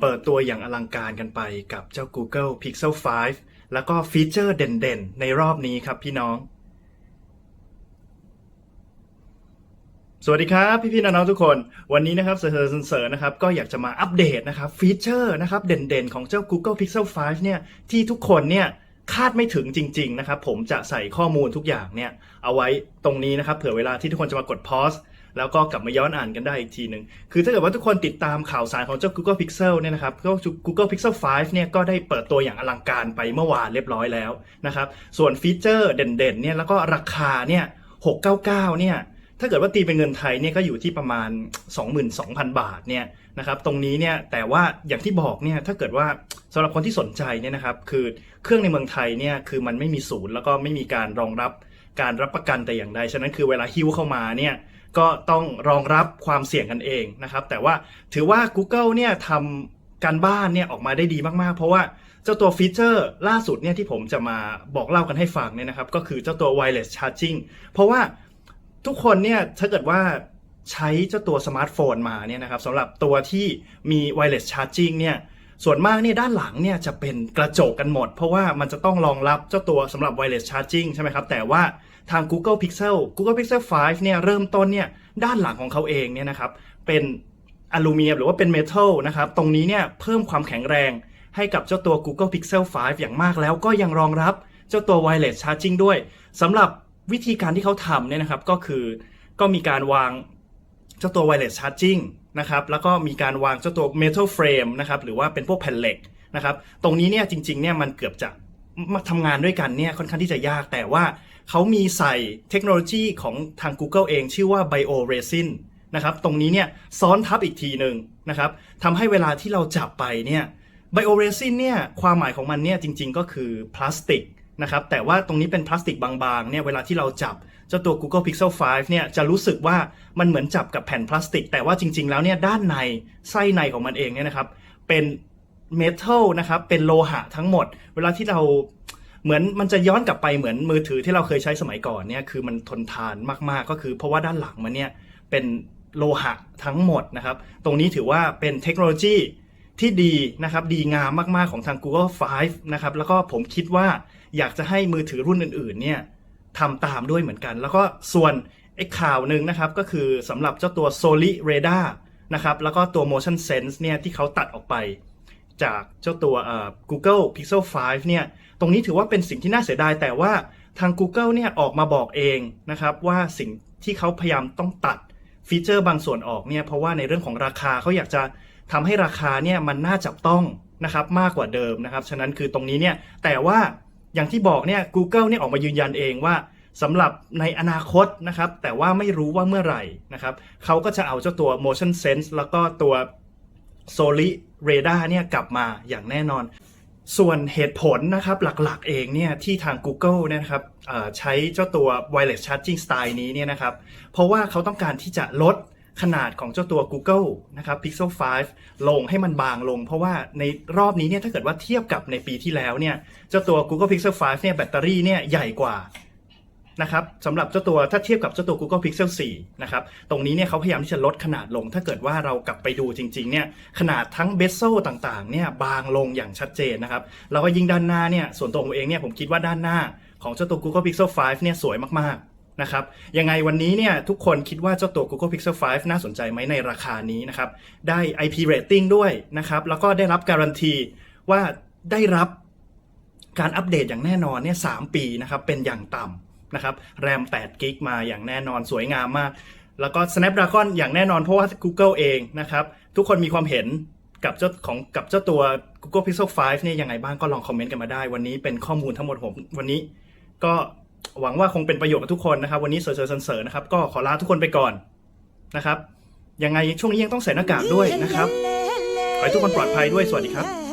เปิดตัวอย่างอลังการกันไปกับเจ้า Google Pixel 5 แล้วก็ฟีเจอร์เด่นๆ ในรอบนี้ครับพี่น้อง สวัสดีครับ พี่ๆน้องๆทุกคน วันนี้นะครับเซอร์เซอร์เซอร์นะครับ ก็อยากจะมาอัปเดตนะครับฟีเจอร์นะครับเด่นๆ ของเจ้า Google Pixel 5 เนี่ยที่ทุกคนเนี่ยคาดไม่ถึงจริง ๆ นะครับ ผมจะใส่ข้อมูลทุกอย่างเนี่ยเอาไว้ตรงนี้นะครับ เผื่อเวลาที่ทุกคนจะมากดพอส แล้วก็กลับมาย้อนอ่านกันได้อีกทีหนึ่งคือถ้าเกิดว่าทุกคนติดตามข่าวสารของเจ้า Google Pixel เนี่ยนะครับก็ Google Pixel 5 เนี่ยก็ได้เปิดตัวอย่างอลังการไปเมื่อวานเรียบร้อยแล้วนะครับส่วนฟีเจอร์เด่นๆเนี่ยแล้วก็ราคาเนี่ย699เนี่ยถ้าเกิดว่าตีเป็นเงินไทยเนี่ยก็อยู่ที่ประมาณ 22,000 บาทเนี่ยนะครับตรงนี้เนี่ยแต่ว่าอย่างที่บอกเนี่ยถ้าเกิดว่าสำหรับคนที่สนใจเนี่ยนะครับคือเครื่องในเมืองไทยเนี่ยคือมันไม่มีศูนย์แล้วก็ไม่มีการรองรับการรับประกันแต่อย่างใดฉะนั้นคือเวลาฮิ้วเข้ามาเนี่ย ก็ต้องรองรับความเสี่ยงกันเองนะครับ แต่ว่าถือว่า Google เนี่ยทำการบ้านเนี่ยออกมาได้ดีมากๆ เพราะว่าเจ้าตัวฟีเจอร์ล่าสุดเนี่ยที่ผมจะมาบอกเล่ากันให้ฟังเนี่ยนะครับ ก็คือเจ้าตัว wireless charging เพราะว่าทุกคนเนี่ยถ้าเกิดว่าใช้เจ้าตัวสมาร์ทโฟนมาเนี่ยนะครับสำหรับตัวที่มี wireless charging เนี่ยส่วนมากเนี่ยด้านหลังเนี่ยจะเป็นกระจกกันหมด เพราะว่ามันจะต้องรองรับเจ้าตัวสำหรับ wireless charging ใช่ไหมครับ แต่ว่า ทาง Google Pixel Google Pixel 5 เนี่ยเริ่มต้นเนี่ยด้านหลังของเขาเองเนี่ยนะครับเป็นอลูมิเนียมหรือว่าเป็นเมทัลนะครับตรงนี้เนี่ยเพิ่มความแข็งแรงให้กับเจ้าตัว Google Pixel 5 อย่างมากแล้วก็ยังรองรับเจ้าตัว wireless charging ด้วยสำหรับวิธีการที่เขาทำเนี่ยนะครับก็คือก็มีการวางเจ้าตัว wireless charging นะครับแล้วก็มีการวางเจ้าตัว metal frame นะครับหรือว่าเป็นพวกแผ่นเหล็กนะครับตรงนี้เนี่ยจริงๆเนี่ยมันเกือบจะ มาทำงานด้วยกันเนี่ยค่อนข้างที่จะยากแต่ว่าเขามีใส่เทคโนโลยีของทาง Google เองชื่อว่า bio resin นะครับตรงนี้เนี่ยซ้อนทับอีกทีหนึ่งนะครับทำให้เวลาที่เราจับไปเนี่ย bio resin เนี่ยความหมายของมันเนี่ยจริง ๆ ก็คือพลาสติกนะครับแต่ว่าตรงนี้เป็นพลาสติกบางๆเนี่ยเวลาที่เราจับเจ้าตัว Google Pixel 5เนี่ยจะรู้สึกว่ามันเหมือนจับกับแผ่นพลาสติก แต่ว่าจริง ๆ แล้วเนี่ยด้านในไส้ในของมันเองเนี่ยนะครับเป็น เมทัลนะครับเป็นโลหะทั้งหมด เวลาที่เราเหมือนมันจะย้อนกลับไปเหมือนมือถือที่เราเคยใช้สมัยก่อนเนี่ยคือมันทนทานมากๆก็คือ เพราะว่าด้านหลังมันเนี่ยเป็นโลหะทั้งหมดนะครับ ตรงนี้ถือว่าเป็นเทคโนโลยีที่ดีนะครับ ดีงามมากๆของทาง Google 5 นะครับ แล้วก็ผมคิดว่าอยากจะให้มือถือรุ่นอื่นๆเนี่ยทำตามด้วยเหมือนกัน แล้วก็ส่วนไอ้ข่าวหนึ่งนะครับ ก็คือสำหรับเจ้าตัว Soli Radar นะครับ แล้วก็ตัว Motion Sense เนี่ยที่เขาตัดออกไป จากเจ้าตัว Google Pixel 5 เนี่ย ตรงนี้ถือว่าเป็นสิ่งที่น่าเสียดาย แต่ว่าทาง Google เนี่ยออกมาบอกเองนะครับว่าสิ่งที่เขาพยายามต้องตัดฟีเจอร์บางส่วนออกเนี่ยเพราะว่าในเรื่องของราคาเขาอยากจะทำให้ราคาเนี่ยมันน่าจับต้องนะครับมากกว่าเดิมนะครับ ฉะนั้นคือตรงนี้เนี่ยแต่ว่าอย่างที่บอกเนี่ย Google เนี่ยออกมายืนยันเองว่าสำหรับในอนาคตนะครับ แต่ว่าไม่รู้ว่าเมื่อไหร่นะครับเขาก็จะเอาเจ้าตัว motion sense แล้วก็ตัว Soli Radar เนี่ยกลับมาอย่างแน่นอน ส่วนเหตุผลนะครับหลักๆเองเนี่ยที่ทาง Google นะครับใช้เจ้าตัว wireless charging style นี้เนี่ยนะครับ เพราะว่าเขาต้องการที่จะลดขนาดของเจ้าตัว Google นะครับ Pixel 5 ลงให้มันบางลง เพราะว่าในรอบนี้เนี่ยถ้าเกิดว่าเทียบกับในปีที่แล้วเนี่ยเจ้าตัว Google Pixel 5 เนี่ยแบตเตอรี่เนี่ยใหญ่กว่า นะครับสำหรับเจ้าตัวถ้าเทียบกับเจ้าตัว Google Pixel 4 นะครับ ตรงนี้เนี่ยเขาพยายามที่จะลดขนาดลง ถ้าเกิดว่าเรากลับไปดูจริงๆเนี่ยขนาดทั้งเบสโซต่างๆเนี่ยบางลงอย่างชัดเจนนะครับแล้วก็ยิ่งด้านหน้าเนี่ยส่วนตัวผมเองเนี่ยผมคิดว่าด้านหน้าของเจ้าตัว Google Pixel 5 เนี่ยสวยมากๆนะครับยังไงวันนี้เนี่ยทุกคนคิดว่าเจ้าตัว Google Pixel 5 น่าสนใจไหมในราคานี้นะครับได้ IP rating ด้วยนะครับแล้วก็ได้รับการันตีว่าได้รับการอัปเดตอย่างแน่นอนเนี่ยสปีนะครับเป็นอย่างต่ำ นะครับแรม8กิกมาอย่างแน่นอนสวยงามมาก แล้วก็ Snapdragon อย่างแน่นอนเพราะว่า Google เองนะครับ ทุกคนมีความเห็นกับเจ้าของกับเจ้าตัว Google Pixel 5 เนี่ยยังไงบ้างก็ลองคอมเมนต์กันมาได้ วันนี้เป็นข้อมูลทั้งหมดผมวันนี้ ก็หวังว่าคงเป็นประโยชน์กับทุกคนนะครับ วันนี้เสริร์เสริร์นะครับก็ขอลาทุกคนไปก่อนนะครับยังไงช่วงนี้ยังต้องใส่หน้ากากด้วยนะครับขอให้ทุกคนปลอดภัยด้วยสวัสดีครับ